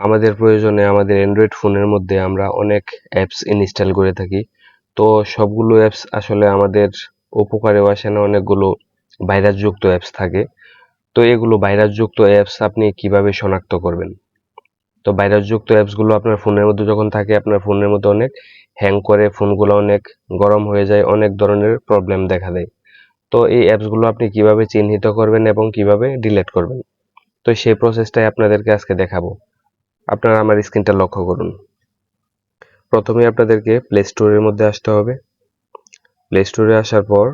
আমাদের প্রয়োজনে আমাদের অ্যান্ড্রয়েড ফোনের মধ্যে আমরা অনেক অ্যাপস ইনস্টল করে থাকি। তো সবগুলো অ্যাপস আসলে আমাদের উপকারেও আসে না, অনেকগুলো ভাইরাসযুক্ত অ্যাপস থাকে। তো এগুলো ভাইরাসযুক্ত অ্যাপস আপনি কীভাবে শনাক্ত করবেন? তো ভাইরাসযুক্ত অ্যাপসগুলো আপনার ফোনের মধ্যে যখন থাকে, আপনার ফোনের মধ্যে অনেক হ্যাং করে ফোনগুলো অনেক গরম হয়ে যায়, অনেক ধরনের প্রবলেম দেখা দেয়। তো এই অ্যাপসগুলো আপনি কীভাবে চিহ্নিত করবেন এবং কীভাবে ডিলিট করবেন? তো সেই প্রসেসটাই আপনাদেরকে আজকে দেখাবো। আপনারা আমার স্ক্রিনটা লক্ষ্য করুন। প্রথমে আপনাদেরকে প্লে স্টোরের মধ্যে আসতে হবে। প্লে স্টোরে আসার পর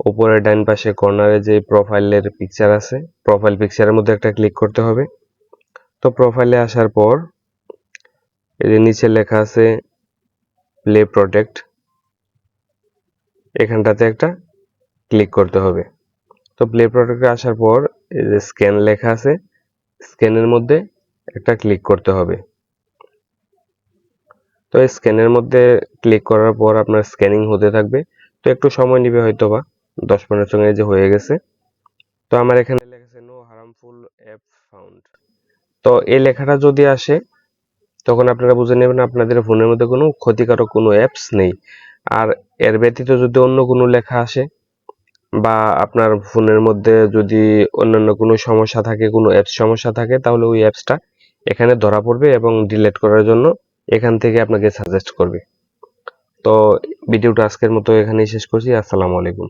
উপরে ডান পাশে কর্নারে যে প্রোফাইলের পিকচার আছে প্রোফাইল পিকচারের মধ্যে একটা ক্লিক করতে হবে। তো প্রোফাইলে আসার পর যে নিচে লেখা আছে প্লে প্রোটেক্ট এখানটাতে একটা ক্লিক করতে হবে। তো প্লে প্রোটেক্টে আসার পর এই যে স্ক্যান লেখা আছে স্ক্যানের মধ্যে একটা ক্লিক করতে হবে। তো স্ক্যানের মধ্যে ক্লিক করার পর আপনার স্ক্যানিং হতে থাকবে। তো একটু সময় নেবে হয়তো বা দশ মিনিটের সঙ্গে যে হয়ে গেছে। তো আমার এখানে লেখা নো হার্মফুল অ্যাপ ফাউন্ড তো এই লেখাটা যদি আসে, তখন আপনারা বুঝে নেবেন আপনাদের ফোনের মধ্যে কোনো ক্ষতিকারক কোনো অ্যাপস নেই। আর এর ব্যতীত যদি অন্য কোনো লেখা আসে, বা আপনার ফোনের মধ্যে যদি অন্যান্য কোনো সমস্যা থাকে, কোনো অ্যাপস সমস্যা থাকে, তাহলে ওই অ্যাপসটা এখানে ধরা পড়বে এবং ডিলেট করার জন্য এখান থেকে আপনাকে সাজেস্ট করবে। তো ভিডিওটা আজকের মতো এখানেই শেষ করছি। আসসালামু আলাইকুম।